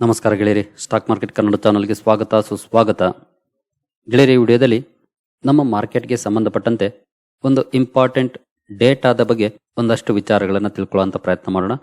ನಮಸ್ಕಾರ ಗೆಳೆಯರಿ, stock market Kannada ಚಾನಲ್ಗೆ ಸ್ವಾಗತ, ಸುಸ್ವಾಗತ. ಗೆಳೆಯರಿ ವಿಡಿಯೋದಲ್ಲಿ ನಮ್ಮ ಮಾರ್ಕೆಟ್ಗೆ ಸಂಬಂಧಪಟ್ಟಂತೆ ಒಂದು ಇಂಪಾರ್ಟೆಂಟ್ ಡೇಟಾದ ಬಗ್ಗೆ ಒಂದಷ್ಟು ವಿಚಾರಗಳನ್ನು ತಿಳ್ಕೊಳ್ಳುವಂತ ಪ್ರಯತ್ನ ಮಾಡೋಣ.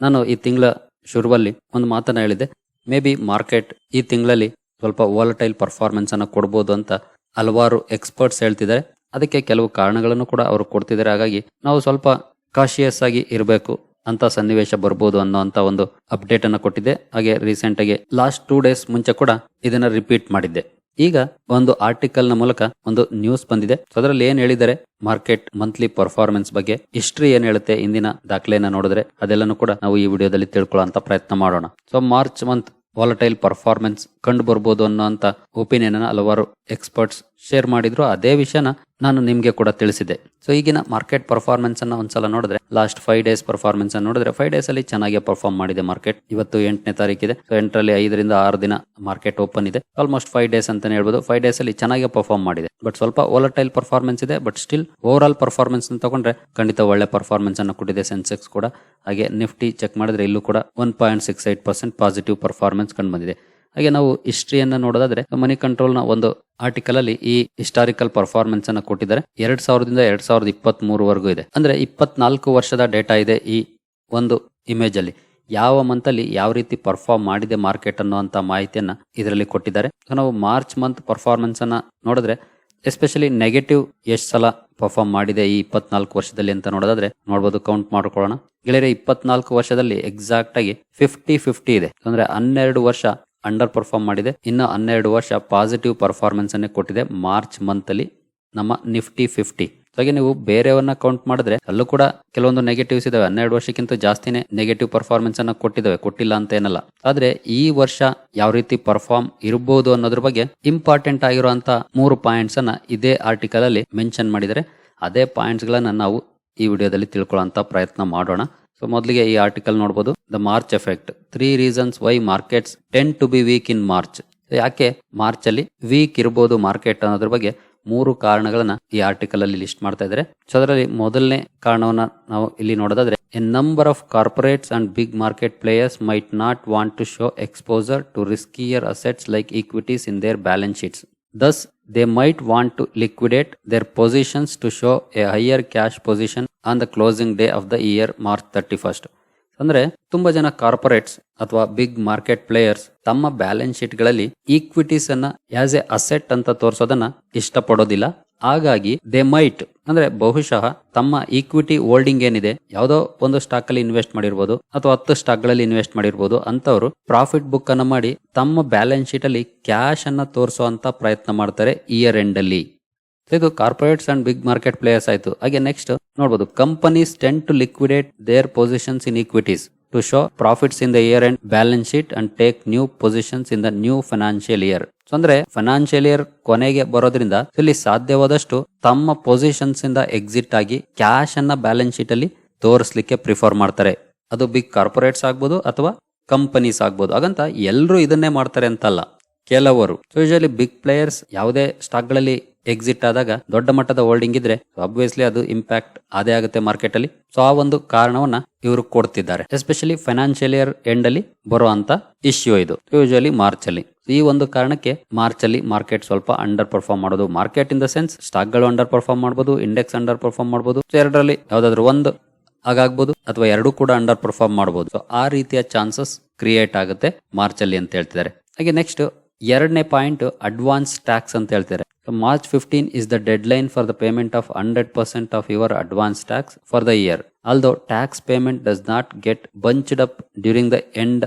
ನಾನು ಈ ತಿಂಗಳ ಶುರುವಲ್ಲಿ ಒಂದು ಮಾತನ್ನು ಹೇಳಿದೆ ಮೇ ಬಿ ಮಾರ್ಕೆಟ್ ಈ ತಿಂಗಳಲ್ಲಿ ಸ್ವಲ್ಪ ವಾಲಟೈಲ್ ಪರ್ಫಾರ್ಮೆನ್ಸ್ ಅನ್ನು ಕೊಡ್ಬೋದು ಅಂತ ಹಲವಾರು ಎಕ್ಸ್ಪರ್ಟ್ಸ್ ಹೇಳ್ತಿದ್ದಾರೆ. ಅದಕ್ಕೆ ಕೆಲವು ಕಾರಣಗಳನ್ನು ಕೂಡ ಅವರು ಕೊಡ್ತಿದ್ದಾರೆ. ಹಾಗಾಗಿ ನಾವು ಸ್ವಲ್ಪ ಕಾಶಿಯಸ್ ಆಗಿ ಇರಬೇಕು. ಅಂತ ಸನ್ನಿವೇಶ ಬರ್ಬೋದು ಅನ್ನೋಂತ ಒಂದು ಅಪ್ಡೇಟ್ ಅನ್ನು ಕೊಟ್ಟಿದ್ದೆ ಹಾಗೆ ರೀಸೆಂಟ್ ಆಗಿ ಲಾಸ್ಟ್ ಟೂ ಡೇಸ್ ಮುಂಚೆ ಕೂಡ ಇದನ್ನ ರಿಪೀಟ್ ಮಾಡಿದ್ದೆ. ಈಗ ಒಂದು ಆರ್ಟಿಕಲ್ನ ಮೂಲಕ ಒಂದು ನ್ಯೂಸ್ ಬಂದಿದೆ. ಅದರಲ್ಲಿ ಏನ್ ಹೇಳಿದರೆ ಮಾರ್ಕೆಟ್ ಮಂತ್ಲಿ ಪರ್ಫಾರ್ಮೆನ್ಸ್ ಬಗ್ಗೆ ಹಿಸ್ಟ್ರಿ ಏನ್ ಹೇಳುತ್ತೆ? ಇಂದಿನ ದಾಖಲೆಯನ್ನ ನೋಡಿದ್ರೆ ಅದೆಲ್ಲನೂ ಕೂಡ ನಾವು ಈ ವಿಡಿಯೋದಲ್ಲಿ ತಿಳ್ಕೊಳ್ಳೋ ಪ್ರಯತ್ನ ಮಾಡೋಣ. So March month volatile performance ಕಂಡು ಬರ್ಬೋದು ಅನ್ನೋಂತ ಒಪಿನಿಯನ್ ಅನ್ನ ಹಲವಾರು ಎಕ್ಸ್ಪರ್ಟ್ಸ್ ಶೇರ್ ಮಾಡಿದ್ರು. ಅದೇ ವಿಷಯನ ನಾನು ನಿಮಗೆ ಕೂಡ ತಿಳಿಸಿದೆ. ಸೊ ಈಗಿನ ಮಾರ್ಕೆಟ್ ಪರ್ಫಾರ್ಮೆನ್ಸ್ ಅನ್ನ ಒಂದ್ಸಲ ನೋಡಿದ್ರೆ ಲಾಸ್ಟ್ ಫೈವ್ ಡೇಸ್ ಪರ್ಫಾರ್ಮೆನ್ಸ್ ಅನ್ನ ನೋಡಿದ್ರೆ ಫೈವ್ ಡೇಸ್ ಅಲ್ಲಿ ಚೆನ್ನಾಗಿ ಪರ್ಫಾರ್ಮ್ ಮಾಡಿದೆ ಮಾರ್ಕೆಟ್ ಇವತ್ತು ಎಂಟನೇ ತಾರೀಕಿದೆ ಸೊ ಎಂಟರಲ್ಲಿ ಐದರಿಂದ ಆರು ದಿನ ಮಾರ್ಕೆಟ್ ಓಪನ್ ಇದೆ. ಆಲ್ಮೋಸ್ಟ್ ಫೈವ್ ಡೇಸ್ ಅಂತಾನೆ ಹೇಳ್ಬೋದು. ಫೈವ್ ಡೇಸ್ ಅಲ್ಲಿ ಚೆನ್ನಾಗಿ ಪರ್ಫಾರ್ಮ್ ಮಾಡಿದೆ. ಬಟ್ ಸ್ವಲ್ಪ ಓಲಟೈಲ್ ಪರ್ಫಾರ್ಮೆನ್ಸ್ ಇದೆ. But still overall performance ತಗೊಂಡ್ರೆ ಖಂಡಿತ ಒಳ್ಳೆ ಪರ್ಫಾರ್ಮೆನ್ಸ್ ಅನ್ನು ಕೊಟ್ಟಿದೆ ಸೆನ್ಸೆಕ್ಸ್ ಕೂಡ. ಹಾಗೆ ನಿಫ್ಟಿ ಚೆಕ್ ಮಾಡಿದ್ರೆ ಇಲ್ಲೂ ಕೂಡ one point six eight percent positive performance ಕಂಡು ಬಂದಿದೆ. ಹಾಗೆ ನಾವು ಹಿಸ್ಟ್ರಿಯನ್ನ ನೋಡೋದಾದ್ರೆ ಮನಿ ಕಂಟ್ರೋಲ್ನ ಒಂದು ಆರ್ಟಿಕಲ್ ಅಲ್ಲಿ ಈ ಹಿಸ್ಟಾರಿಕಲ್ ಪರ್ಫಾರ್ಮೆನ್ಸ್ ಅನ್ನ ಕೊಟ್ಟಿದ್ದಾರೆ. ಎರಡ್ ಸಾವಿರದಿಂದ ಎರಡ್ ಸಾವಿರದ ಇಪ್ಪತ್ತ್ ಮೂರವರೆಗೂ ಇದೆ. ಅಂದ್ರೆ ಇಪ್ಪತ್ನಾಲ್ಕು ವರ್ಷದ ಡೇಟಾ ಇದೆ ಈ ಒಂದು ಇಮೇಜ್ ಅಲ್ಲಿ. ಯಾವ ಮಂತ್ ಅಲ್ಲಿ ಯಾವ ರೀತಿ ಪರ್ಫಾರ್ಮ್ ಮಾಡಿದೆ ಮಾರ್ಕೆಟ್ ಅನ್ನುವಂತ ಮಾಹಿತಿಯನ್ನ ಇದರಲ್ಲಿ ಕೊಟ್ಟಿದ್ದಾರೆ. ನಾವು ಮಾರ್ಚ್ ಮಂತ್ ಪರ್ಫಾರ್ಮೆನ್ಸ್ ಅನ್ನ ನೋಡಿದ್ರೆ ಎಸ್ಪೆಷಲಿ ನೆಗೆಟಿವ್ ಎಷ್ಟು ಸಲ ಪರ್ಫಾರ್ಮ್ ಮಾಡಿದೆ ಈ ಇಪ್ಪತ್ನಾಲ್ಕು ವರ್ಷದಲ್ಲಿ ಅಂತ ನೋಡೋದಾದ್ರೆ, ನೋಡ್ಬೋದು ಕೌಂಟ್ ಮಾಡ್ಕೊಳ್ಳೋಣ. ಗೆಳೆಯರೆ, ಇಪ್ಪತ್ನಾಲ್ಕು ವರ್ಷದಲ್ಲಿ ಎಕ್ಸಾಕ್ಟ್ ಆಗಿ ಫಿಫ್ಟಿ ಫಿಫ್ಟಿ ಇದೆ. ಅಂದ್ರೆ ಹನ್ನೆರಡು ವರ್ಷ ಅಂಡರ್ ಪರ್ಫಾರ್ಮ್ ಮಾಡಿದೆ. ಇನ್ನು ಹನ್ನೆರಡು ವರ್ಷ ಪಾಸಿಟಿವ್ ಪರ್ಫಾರ್ಮೆನ್ಸ್ ಅನ್ನೇ ಕೊಟ್ಟಿದೆ. ಮಾರ್ಚ್ ಮಂತ್ ಅಲ್ಲಿ ನಮ್ಮ ನಿಫ್ಟಿ ಫಿಫ್ಟಿ ಹಾಗೆ ನೀವು ಬೇರೆಯವನ್ನ ಕೌಂಟ್ ಮಾಡಿದ್ರೆ ಅಲ್ಲೂ ಕೂಡ ಕೆಲವೊಂದು ನೆಗೆಟಿವ್ಸ್ ಇದಾವೆ. ಹನ್ನೆರಡು ವರ್ಷಕ್ಕಿಂತ ಜಾಸ್ತಿನೇ ನೆಗೆಟಿವ್ ಪರ್ಫಾರ್ಮೆನ್ಸ್ ಅನ್ನ ಕೊಟ್ಟಿದ್ದಾವೆ ಕೊಟ್ಟಿಲ್ಲ ಅಂತ ಏನಲ್ಲ. ಆದ್ರೆ ಈ ವರ್ಷ ಯಾವ ರೀತಿ ಪರ್ಫಾರ್ಮ್ ಇರಬಹುದು ಅನ್ನೋದ್ರ ಬಗ್ಗೆ ಇಂಪಾರ್ಟೆಂಟ್ ಆಗಿರುವಂತ ಮೂರು ಪಾಯಿಂಟ್ಸ್ ಅನ್ನ ಇದೇ ಆರ್ಟಿಕಲ್ ಅಲ್ಲಿ ಮೆನ್ಷನ್ ಮಾಡಿದರೆ ಅದೇ ಪಾಯಿಂಟ್ಸ್ ಗಳನ್ನ ನಾವು ಈ ವಿಡಿಯೋದಲ್ಲಿ ತಿಳ್ಕೊಳ್ಳುವಂತ ಪ್ರಯತ್ನ ಮಾಡೋಣ. ಸೊ ಮೊದಲಿಗೆ ಈ ಆರ್ಟಿಕಲ್ ನೋಡಬಹುದು the March effect three reasons why markets tend to be weak in March ಯಾಕೆ ಮಾರ್ಚ್ ಅಲ್ಲಿ ವೀಕ್ ಇರಬಹುದು ಮಾರ್ಕೆಟ್ ಅನ್ನೋದ್ರ ಬಗ್ಗೆ ಮೂರು ಕಾರಣಗಳನ್ನ ಈ ಆರ್ಟಿಕಲ್ ಅಲ್ಲಿ ಲಿಸ್ಟ್ ಮಾಡ್ತಾ ಇದ್ದಾರೆ. ಸೊ ಅದರಲ್ಲಿ ಮೊದಲನೇ ಕಾರಣವನ್ನ ನಾವು ಇಲ್ಲಿ ನೋಡೋದಾದ್ರೆ a number of corporates and big market players might not want to show exposure to riskier assets like equities in their balance sheets Thus, they might want to liquidate their positions to show a higher cash position on the closing day of the year March 31st. ಅಂದ್ರೆ ತುಂಬಾ ಜನ corporates ಅಥವಾ big market players ತಮ್ಮ balance ಶೀಟ್ಗಳಲ್ಲಿ equities ಅನ್ನ as a asset ಅಂತ ತೋರಿಸೋದನ್ನ ಇಷ್ಟಪಡೋದಿಲ್ಲ ಹಾಗಾಗಿ ದೇ ಮೈಟ್ ಅಂದ್ರೆ ಬಹುಶಃ ತಮ್ಮ ಈಕ್ವಿಟಿ ಹೋಲ್ಡಿಂಗ್ ಏನಿದೆ, ಯಾವುದೋ ಒಂದು ಸ್ಟಾಕ್ ಅಲ್ಲಿ ಇನ್ವೆಸ್ಟ್ ಮಾಡಿರ್ಬೋದು ಅಥವಾ ಹತ್ತು ಸ್ಟಾಕ್ಗಳಲ್ಲಿ ಇನ್ವೆಸ್ಟ್ ಮಾಡಿರ್ಬೋದು ಅಂತವ್ರು ಪ್ರಾಫಿಟ್ ಬುಕ್ ಅನ್ನ ಮಾಡಿ ತಮ್ಮ ಬ್ಯಾಲೆನ್ಸ್ ಶೀಟ್ ಅಲ್ಲಿ ಕ್ಯಾಶ್ ಅನ್ನ ತೋರಿಸುವಂತ ಪ್ರಯತ್ನ ಮಾಡ್ತಾರೆ ಇಯರ್ ಎಂಡ್ ಅಲ್ಲಿ. ಇದು corporates and big market players ಆಯ್ತು. ಹಾಗೆ ನೆಕ್ಸ್ಟ್ ನೋಡಬಹುದು companies tend to liquidate their positions in equities to show profits in the year and balance sheet and take new positions in the new financial year ಅಂದ್ರೆ financial year ಕೊನೆಗೆ ಬರೋದ್ರಿಂದ ಇಲ್ಲಿ ಸಾಧ್ಯವಾದಷ್ಟು ತಮ್ಮ positions ಇಂದ ಎಕ್ಸಿಟ್ ಆಗಿ cash ಅನ್ನ balance sheet ಅಲ್ಲಿ ತೋರಿಸ್ಲಿಕ್ಕೆ ಪ್ರಿಫರ್ ಮಾಡ್ತಾರೆ. ಅದು ಬಿಗ್ ಕಾರ್ಪೊರೇಟ್ಸ್ ಆಗ್ಬೋದು ಅಥವಾ ಕಂಪನೀಸ್ ಆಗ್ಬೋದು. ಹಾಗಂತ ಎಲ್ಲರೂ ಇದನ್ನೇ ಮಾಡ್ತಾರೆ ಅಂತಲ್ಲ ಕೆಲವರು. ಯೂಶಲಿ ಬಿಗ್ ಪ್ಲೇಯರ್ಸ್ ಯಾವುದೇ ಸ್ಟಾಕ್ಗಳಲ್ಲಿ ಎಕ್ಸಿಟ್ ಆದಾಗ ದೊಡ್ಡ ಮಟ್ಟದ ಹೋಲ್ಡಿಂಗ್ ಇದ್ರೆ ಅಬ್ವಿಯಸ್ಲಿ ಅದು ಇಂಪ್ಯಾಕ್ಟ್ ಅದೇ ಆಗುತ್ತೆ ಮಾರ್ಕೆಟ್ ಅಲ್ಲಿ. ಸೊ ಆ ಒಂದು ಕಾರಣವನ್ನ ಇವರು ಕೊಡ್ತಿದ್ದಾರೆ. ಎಸ್ಪೆಷಲಿ ಫೈನಾನ್ಷಿಯಲ್ ಇಯರ್ ಎಂಡ್ ಅಲ್ಲಿ ಅಂತ ಇಶ್ಯೂ ಇದು. ಯೂಶಲಿ ಮಾರ್ಚ್ ಅಲ್ಲಿ. ಈ ಒಂದು ಕಾರಣಕ್ಕೆ ಮಾರ್ಚ್ ಅಲ್ಲಿ ಮಾರ್ಕೆಟ್ ಸ್ವಲ್ಪ ಅಂಡರ್ ಪರ್ಫಾರ್ಮ್ ಮಾಡೋದು. ಮಾರ್ಕೆಟ್ ಇನ್ ದ ಸೆನ್ಸ್ ಸ್ಟಾಕ್ಗಳು ಅಂಡರ್ ಪರ್ಫಾರ್ಮ್ ಮಾಡಬಹುದು ಇಂಡೆಕ್ಸ್ ಅಂಡರ್ ಪರ್ಫಾರ್ಮ್ ಮಾಡಬಹುದು ಎರಡರಲ್ಲಿ ಯಾವ್ದಾದ್ರು ಒಂದು ಹಾಗಾಗ್ಬೋದು ಅಥವಾ ಎರಡು ಕೂಡ ಅಂಡರ್ ಪರ್ಫಾರ್ಮ್ ಮಾಡಬಹುದು ಸೊ ಆ ರೀತಿಯ ಚಾನ್ಸಸ್ ಕ್ರಿಯೇಟ್ ಆಗುತ್ತೆ ಮಾರ್ಚ್ ಅಲ್ಲಿ ಅಂತ ಹೇಳ್ತಿದ್ದಾರೆ. ಹಾಗೆ ನೆಕ್ಸ್ಟ್ ಎರಡನೇ ಪಾಯಿಂಟ್ ಅಡ್ವಾನ್ಸ್ ಟ್ಯಾಕ್ಸ್ ಅಂತ ಹೇಳ್ತಾರೆ So March 15 is the deadline for the payment of 100% of your advance tax for the year. Although tax payment does not get bunched up during the end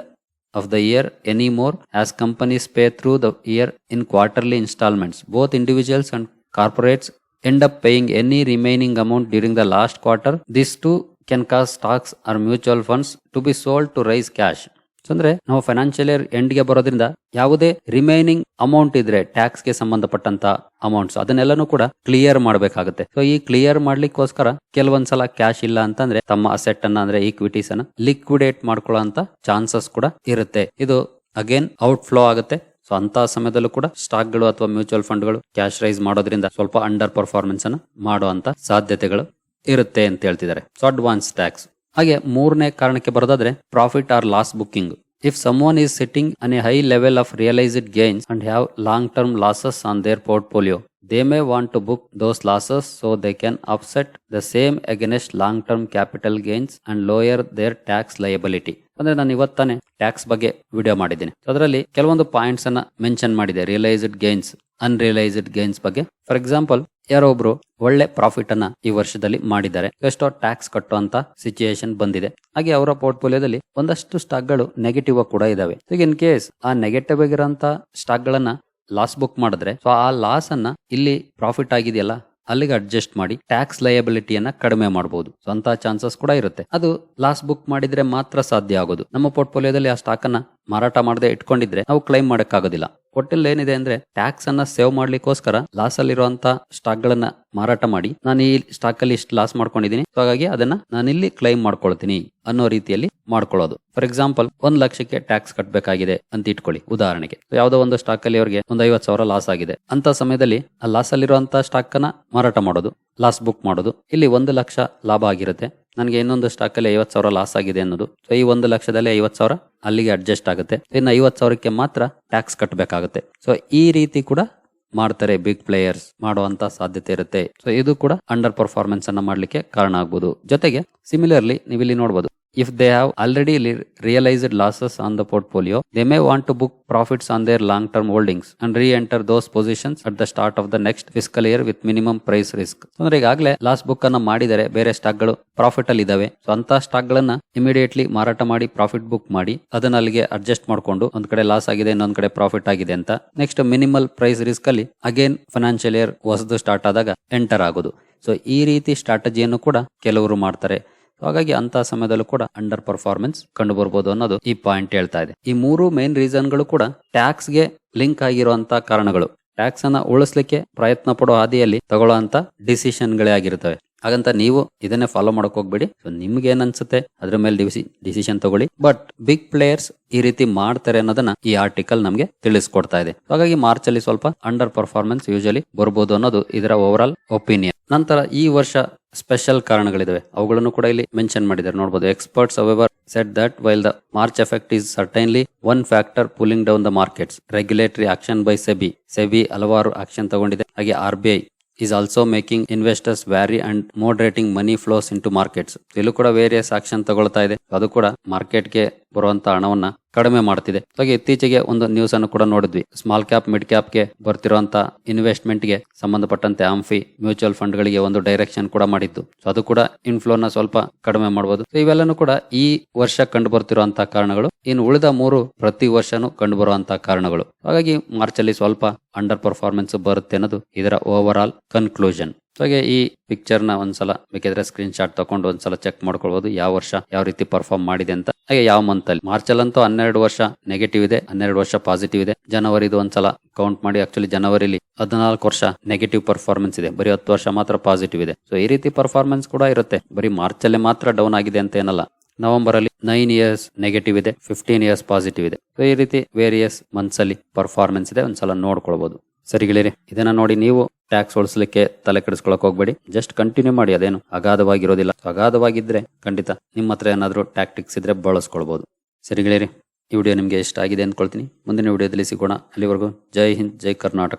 of the year anymore as companies pay through the year in quarterly installments. Both individuals and corporates end up paying any remaining amount during the last quarter. This too can cause stocks or mutual funds to be sold to raise cash. ಅಂದ್ರೆ ನಾವು financial year ಎಂಡ್ಗೆ ಬರೋದ್ರಿಂದ ಯಾವುದೇ remaining amount ಇದ್ರೆ ಟ್ಯಾಕ್ಸ್ಗೆ ಸಂಬಂಧಪಟ್ಟಂತ amounts ಅದನ್ನೆಲ್ಲನೂ ಕೂಡ clear ಮಾಡಬೇಕಾಗುತ್ತೆ. So ಈ clear ಮಾಡ್ಲಿಕ್ಕೋಸ್ಕರ ಕೆಲವೊಂದ್ಸಲ ಕ್ಯಾಶ್ ಇಲ್ಲ ಅಂತಂದ್ರೆ ತಮ್ಮ ಅಸೆಟ್ ಅನ್ನ, ಅಂದ್ರೆ ಈಕ್ವಿಟೀಸ್ ಅನ್ನ ಲಿಕ್ವಿಡೇಟ್ ಮಾಡ್ಕೊಳ್ಳೋ ಚಾನ್ಸಸ್ ಕೂಡ ಇರುತ್ತೆ. ಇದು ಅಗೇನ್ ಔಟ್ ಫ್ಲೋ ಆಗುತ್ತೆ. ಸೊ ಅಂತ ಸಮಯದಲ್ಲೂ ಕೂಡ ಸ್ಟಾಕ್ಗಳು ಅಥವಾ ಮ್ಯೂಚುವಲ್ ಫಂಡ್ಗಳು ಕ್ಯಾಶ್ ರೈಸ್ ಮಾಡೋದ್ರಿಂದ ಸ್ವಲ್ಪ ಅಂಡರ್ ಪರ್ಫಾರ್ಮೆನ್ಸ್ ಅನ್ನ ಮಾಡುವಂತ ಸಾಧ್ಯತೆಗಳು ಇರುತ್ತೆ ಅಂತ ಹೇಳ್ತಿದ್ದಾರೆ. ಸೊ ಅಡ್ವಾನ್ಸ್ ಟ್ಯಾಕ್ಸ್ ಹಾಗೆ ಮೂರನೇ ಕಾರಣಕ್ಕೆ ಬರೋದಾದ್ರೆ profit or loss booking if someone is sitting on a high level of realised gains and have long term losses on their portfolio they may want to book those losses so they can offset the same against long term capital gains and lower their tax liability ಅಂದ್ರೆ ನಾನು ಇವತ್ತಾನೆ tax ಬಗ್ಗೆ video ಮಾಡಿದ್ದೀನಿ. ಅದರಲ್ಲಿ ಕೆಲವೊಂದು points ಅನ್ನ mention ಮಾಡಿದೆ. Realised gains unrealised gains ಬಗ್ಗೆ. For example ಯಾರೋ ಒಬ್ರು ಒಳ್ಳೆ ಪ್ರಾಫಿಟ್ ಅನ್ನ ಈ ವರ್ಷದಲ್ಲಿ ಮಾಡಿದ್ದಾರೆ. ಎಷ್ಟೋ ಟ್ಯಾಕ್ಸ್ ಕಟ್ಟುವಂತ ಸಿಚುಯೇಷನ್ ಬಂದಿದೆ. ಹಾಗೆ ಅವರ ಪೋರ್ಟ್ಫೋಲಿಯೋದಲ್ಲಿ ಒಂದಷ್ಟು ಸ್ಟಾಕ್ಗಳು ನೆಗೆಟಿವ್ ಕೂಡ ಇದಾವೆ. ಈಗ ಇನ್ ಕೇಸ್ ಆ ನೆಗೆಟಿವ್ ಆಗಿರೋಂತ ಸ್ಟಾಕ್ ಗಳನ್ನ ಲಾಸ್ ಬುಕ್ ಮಾಡಿದ್ರೆ ಸೊ ಆ ಲಾಸ್ ಅನ್ನ ಇಲ್ಲಿ ಪ್ರಾಫಿಟ್ ಆಗಿದೆಯಲ್ಲ ಅಲ್ಲಿಗೆ ಅಡ್ಜಸ್ಟ್ ಮಾಡಿ ಟ್ಯಾಕ್ಸ್ ಲಯಬಿಲಿಟಿಯನ್ನ ಕಡಿಮೆ ಮಾಡಬಹುದು ಸ್ವಂತ ಚಾನ್ಸಸ್ ಕೂಡ ಇರುತ್ತೆ. ಅದು ಲಾಸ್ ಬುಕ್ ಮಾಡಿದ್ರೆ ಮಾತ್ರ ಸಾಧ್ಯ ಆಗೋದು. ನಮ್ಮ ಪೋರ್ಟ್ಫೋಲಿಯೋದಲ್ಲಿ ಆ ಸ್ಟಾಕ್ ಅನ್ನ ಮಾರಾಟ ಮಾಡದೆ ಇಟ್ಕೊಂಡಿದ್ರೆ ನಾವು ಕ್ಲೈಮ್ ಮಾಡೋಕ್ಕಾಗೋದಿಲ್ಲ. ಒಟ್ಟಲ್ಲಿ ಏನಿದೆ ಅಂದ್ರೆ ಟ್ಯಾಕ್ಸ್ ಅನ್ನ ಸೇವ್ ಮಾಡ್ಲಿಕ್ಕೋಸ್ಕರ ಲಾಸ್ ಅಲ್ಲಿರುವಂತ ಸ್ಟಾಕ್ ಗಳನ್ನ ಮಾರಾಟ ಮಾಡಿ ನಾನು ಈ ಸ್ಟಾಕ್ ಅಲ್ಲಿ ಇಷ್ಟು ಲಾಸ್ ಮಾಡ್ಕೊಂಡಿದ್ದೀನಿ. ಹಾಗಾಗಿ ಅದನ್ನ ನಾನಿಲ್ಲಿ ಕ್ಲೈಮ್ ಮಾಡ್ಕೊಳ್ತೀನಿ ಅನ್ನೋ ರೀತಿಯಲ್ಲಿ ಮಾಡ್ಕೊಳ್ಳೋದು. ಫಾರ್ ಎಕ್ಸಾಂಪಲ್ ಒಂದ್ ಲಕ್ಷಕ್ಕೆ ಟ್ಯಾಕ್ಸ್ ಕಟ್ಟಬೇಕಾಗಿದೆ ಅಂತ ಇಟ್ಕೊಳ್ಳಿ, ಉದಾಹರಣೆಗೆ. ಯಾವ್ದೋ ಒಂದು ಸ್ಟಾಕ್ ಅಲ್ಲಿ ಅವರಿಗೆ ಒಂದ್ ಐವತ್ ಸಾವಿರ ಲಾಸ್ ಆಗಿದೆ. ಅಂತ ಸಮಯದಲ್ಲಿ ಆ ಲಾಸ್ ಅಲ್ಲಿರುವಂತಹ ಸ್ಟಾಕ್ ಅನ್ನ ಮಾರಾಟ ಮಾಡೋದು ಲಾಸ್ ಬುಕ್ ಮಾಡೋದು. ಇಲ್ಲಿ ಒಂದು ಲಕ್ಷ ಲಾಭ ಆಗಿರುತ್ತೆ. ನನಗೆ ಇನ್ನೊಂದು ಸ್ಟಾಕಲ್ಲಿ ಐವತ್ತು ಐವತ್ ಸಾವಿರ ಲಾಸ್ ಆಗಿದೆ ಅನ್ನೋದು. ಸೊ ಈ ಒಂದು ಲಕ್ಷದಲ್ಲಿ ಐವತ್ತು ಸಾವಿರ ಅಲ್ಲಿಗೆ ಅಡ್ಜಸ್ಟ್ ಆಗುತ್ತೆ. ಇನ್ನು ಐವತ್ತು ಸಾವಿರಕ್ಕೆ ಮಾತ್ರ ಟ್ಯಾಕ್ಸ್ ಕಟ್ಟಬೇಕಾಗುತ್ತೆ ಸೊ ಈ ರೀತಿ ಕೂಡ ಮಾಡ್ತಾರೆ ಬಿಗ್ ಪ್ಲೇಯರ್ಸ್ ಮಾಡುವಂತ ಸಾಧ್ಯತೆ ಇರುತ್ತೆ. ಸೊ ಇದು ಕೂಡ ಅಂಡರ್ ಪರ್ಫಾರ್ಮೆನ್ಸ್ ಅನ್ನ ಮಾಡ್ಲಿಕ್ಕೆ ಕಾರಣ ಆಗ್ಬೋದು. ಜೊತೆಗೆ ಸಿಮಿಲರ್ಲಿ ನೀವು ಇಲ್ಲಿ ನೋಡಬಹುದು if they have already realised losses on the portfolio they may want to book profits on their long term holdings and re enter those positions at the start of the next fiscal year with minimum price risk ಅಂದ್ರೆ ಈಗಾಗಲೇ loss book ಅನ್ನ ಮಾಡಿದರೆ ಬೇರೆ ಸ್ಟಾಕ್ಗಳು profit ಅಲ್ಲಿ ಇದಾವೆ. So ಅಂತ stock ಗಳನ್ನ ಇಮಿಡಿಯೇಟ್ಲಿ ಮಾರಾಟ ಮಾಡಿ ಪ್ರಾಫಿಟ್ ಬುಕ್ ಮಾಡಿ, ಅದನ್ನ ಅಲ್ಲಿಗೆ ಅಡ್ಜಸ್ಟ್ ಮಾಡ್ಕೊಂಡು ಒಂದ್ ಕಡೆ ಲಾಸ್ ಆಗಿದೆ, ಇನ್ನೊಂದ್ ಕಡೆ ಪ್ರಾಫಿಟ್ ಆಗಿದೆ ಅಂತ ನೆಕ್ಸ್ಟ್ ಮಿನಿಮಲ್ ಪ್ರೈಸ್ ರಿಸ್ಕ್ ಅಲ್ಲಿ ಅಗೇನ್ ಫೈನಾನ್ಷಿಯಲ್ ಇಯರ್ ಹೊಸದು ಸ್ಟಾರ್ಟ್ ಆದಾಗ ಎಂಟರ್ ಆಗೋದು. ಸೊ ಈ ರೀತಿ ಸ್ಟ್ರಾಟಜಿಯನ್ನು ಕೂಡ ಕೆಲವರು ಮಾಡ್ತಾರೆ. ಹಾಗಾಗಿ ಅಂತ ಸಮಯದಲ್ಲೂ ಕೂಡ ಅಂಡರ್ ಪರ್ಫಾರ್ಮೆನ್ಸ್ ಕಂಡು ಬರ್ಬೋದು ಅನ್ನೋದು ಈ ಪಾಯಿಂಟ್ ಹೇಳ್ತಾ ಇದೆ. ಈ ಮೂರು ಮೇನ್ ರೀಸನ್ಗಳು ಕೂಡ ಟ್ಯಾಕ್ಸ್ಗೆ ಲಿಂಕ್ ಆಗಿರುವಂತಹ ಕಾರಣಗಳು. ಟ್ಯಾಕ್ಸ್ ಅನ್ನ ಉಳಿಸ್ಲಿಕ್ಕೆ ಪ್ರಯತ್ನ ಪಡೋ ಹಾದಿಯಲ್ಲಿ ತಗೊಳ್ಳುವಂತ ಡಿಸಿಷನ್ ಗಳೇ ಆಗಿರ್ತವೆ ಹಾಗಂತ ನೀವು ಇದನ್ನೇ ಫಾಲೋ ಮಾಡಕ್ ಹೋಗ್ಬೇಡಿ. ಸೊ ನಿಮ್ಗೆ ಏನ್ ಅನ್ಸುತ್ತೆ? ಅದ್ರ ಮೇಲೆ ಡಿಸಿಷನ್ ತಗೊಳ್ಳಿ. ಬಟ್ ಬಿಗ್ ಪ್ಲೇಯರ್ಸ್ ಈ ರೀತಿ ಮಾಡ್ತಾರೆ ಅನ್ನೋದನ್ನ ಈ ಆರ್ಟಿಕಲ್ ನಮಗೆ ತಿಳಿಸ್ಕೊಡ್ತಾ ಇದೆ. ಹಾಗಾಗಿ ಮಾರ್ಚ್ ಅಲ್ಲಿ ಸ್ವಲ್ಪ ಅಂಡರ್ ಪರ್ಫಾರ್ಮೆನ್ಸ್ ಯೂಶಲಿ ಬರ್ಬೋದು ಅನ್ನೋದು ಇದರ ಓವರ್ ಆಲ್ ಒಪಿನಿಯನ್ ನಂತರ ಈ ವರ್ಷ ಸ್ಪೆಷಲ್ ಕಾರಣಗಳಿದಾವೆ. ಅವುಗಳನ್ನು ಕೂಡ ಇಲ್ಲಿ ಮೆನ್ಷನ್ ಮಾಡಿದ್ದಾರೆ. ನೋಡಬಹುದು experts however said that while the March effect is certainly one factor pulling down the markets regulatory action by SEBI SEBI ಹಲವಾರು ಆಕ್ಷನ್ ತಗೊಂಡಿದೆ. ಹಾಗೆ R B I is also making investors wary and moderating money flows into markets ಇಲ್ಲೂ ಕೂಡ various action ತಗೊಳ್ತಾ ಇದೆ. ಅದು ಕೂಡ ಮಾರ್ಕೆಟ್ಗೆ ಬರುವಂತ ಹಣವನ್ನ ಕಡಿಮೆ ಮಾಡ್ತಿದೆ. ಹಾಗೆ ಇತ್ತೀಚೆಗೆ ಒಂದು ನ್ಯೂಸ್ ಅನ್ನು ಕೂಡ ನೋಡಿದ್ವಿ. ಸ್ಮಾಲ್ ಕ್ಯಾಪ್ ಮಿಡ್ ಕ್ಯಾಪ್ಗೆ ಬರ್ತಿರುವಂತ ಇನ್ವೆಸ್ಟ್ಮೆಂಟ್ಗೆ ಸಂಬಂಧಪಟ್ಟಂತೆ ಆಂಫಿ ಮ್ಯೂಚುವಲ್ ಫಂಡ್ ಗಳಿಗೆ ಒಂದು ಡೈರೆಕ್ಷನ್ ಕೂಡ ಮಾಡಿದ್ದು. ಸೊ ಅದು ಕೂಡ ಇನ್ಫ್ಲೋನ ಸ್ವಲ್ಪ ಕಡಿಮೆ ಮಾಡಬಹುದು ಇವೆಲ್ಲನೂ ಕೂಡ ಈ ವರ್ಷ ಕಂಡು ಬರ್ತಿರುವಂತಹ ಕಾರಣಗಳು. ಇನ್ನು ಉಳಿದ ಮೂರು ಪ್ರತಿ ವರ್ಷನೂ ಕಂಡು ಬರುವಂತಹ ಕಾರಣಗಳು. ಹಾಗಾಗಿ ಮಾರ್ಚ್ ಅಲ್ಲಿ ಸ್ವಲ್ಪ ಅಂಡರ್ ಪರ್ಫಾರ್ಮೆನ್ಸ್ ಬರುತ್ತೆ ಅನ್ನೋದು ಇದರ ಓವರ್ ಆಲ್ ಕನ್ಕ್ಲೂಷನ್ ಹಾಗೆ ಈ ಪಿಕ್ಚರ್ನ ಒಂದ್ಸಲ ಬೇಕಿದ್ರೆ ಸ್ಕ್ರೀನ್ ಶಾಟ್ ತಗೊಂಡು ಒಂದ್ಸಲ ಚೆಕ್ ಮಾಡ್ಕೊಳ್ಬಹುದು ಯಾವ ವರ್ಷ ಯಾವ ರೀತಿ ಪರ್ಫಾರ್ಮ್ ಮಾಡಿದೆ ಅಂತ. ಹಾಗೆ ಯಾವ ಮಂತ್ ಅಲ್ಲಿ? ಮಾರ್ಚ್ ಅಲ್ಲಂತೂ ಹನ್ನೆರಡು ವರ್ಷ ನೆಗೆಟಿವ್ ಇದೆ, ಹನ್ನೆರಡು ವರ್ಷ ಪಾಸಿಟಿವ್ ಇದೆ. ಜನವರಿದು ಒಂದ್ಸಲ ಕೌಂಟ್ ಮಾಡಿ ಆಕ್ಚುಲಿ ಜನವರಿಲಿ ಹದಿನಾಲ್ಕು ವರ್ಷ ನೆಗೆಟಿವ್ ಪರ್ಫಾರ್ಮೆನ್ಸ್ ಇದೆ. ಬರೀ ಹತ್ತು ವರ್ಷ ಮಾತ್ರ ಪಾಸಿಟಿವ್ ಇದೆ. ಸೊ ಈ ರೀತಿ ಪರ್ಫಾರ್ಮೆನ್ಸ್ ಕೂಡ ಇರುತ್ತೆ. ಬರೀ ಮಾರ್ಚ್ ಅಲ್ಲಿ ಮಾತ್ರ ಡೌನ್ ಆಗಿದೆ ಅಂತ ಏನಲ್ಲ. ನವೆಂಬರ್ ಅಲ್ಲಿ ನೈನ್ ಇಯರ್ಸ್ ನೆಗೆಟಿವ್ ಇದೆ ಫಿಫ್ಟೀನ್ ಇಯರ್ಸ್ ಪಾಸಿಟಿವ್ ಇದೆ. ಸೊ ಈ ರೀತಿ ವೇರಿಯಸ್ ಮಂತ್ಸ್ ಅಲ್ಲಿ ಪರ್ಫಾರ್ಮೆನ್ಸ್ ಇದೆ. ಒಂದ್ಸಲ ನೋಡ್ಕೊಳ್ಬಹುದು ಸರಿಗಳಿರಿ ಇದನ್ನ ನೋಡಿ ನೀವು ಟ್ಯಾಕ್ಸ್ ಉಳಿಸ್ಲಿಕ್ಕೆ ತಲೆ ಕೆಡಿಸ್ಕೊಳಕ್ ಹೋಗ್ಬೇಡಿ. ಜಸ್ಟ್ ಕಂಟಿನ್ಯೂ ಮಾಡಿ, ಅದೇನು ಅಗಾಧವಾಗಿರೋದಿಲ್ಲ. ಅಗಾಧವಾಗಿದ್ರೆ ಖಂಡಿತ ನಿಮ್ಮ ಹತ್ರ ಏನಾದ್ರು ಟ್ಯಾಕ್ಟಿಕ್ಸ್ ಇದ್ರೆ ಬಳಸ್ಕೊಳ್ಬಹುದು ಸರಿಗಳಿರಿ ಈ ವಿಡಿಯೋ ನಿಮ್ಗೆ ಇಷ್ಟ ಆಗಿದೆ ಅಂದ್ಕೊಳ್ತೀನಿ. ಮುಂದಿನ ವಿಡಿಯೋದಲ್ಲಿ ಸಿಗೋಣ. ಅಲ್ಲಿವರೆಗೂ ಜೈ ಹಿಂದ್, ಜೈ ಕರ್ನಾಟಕ.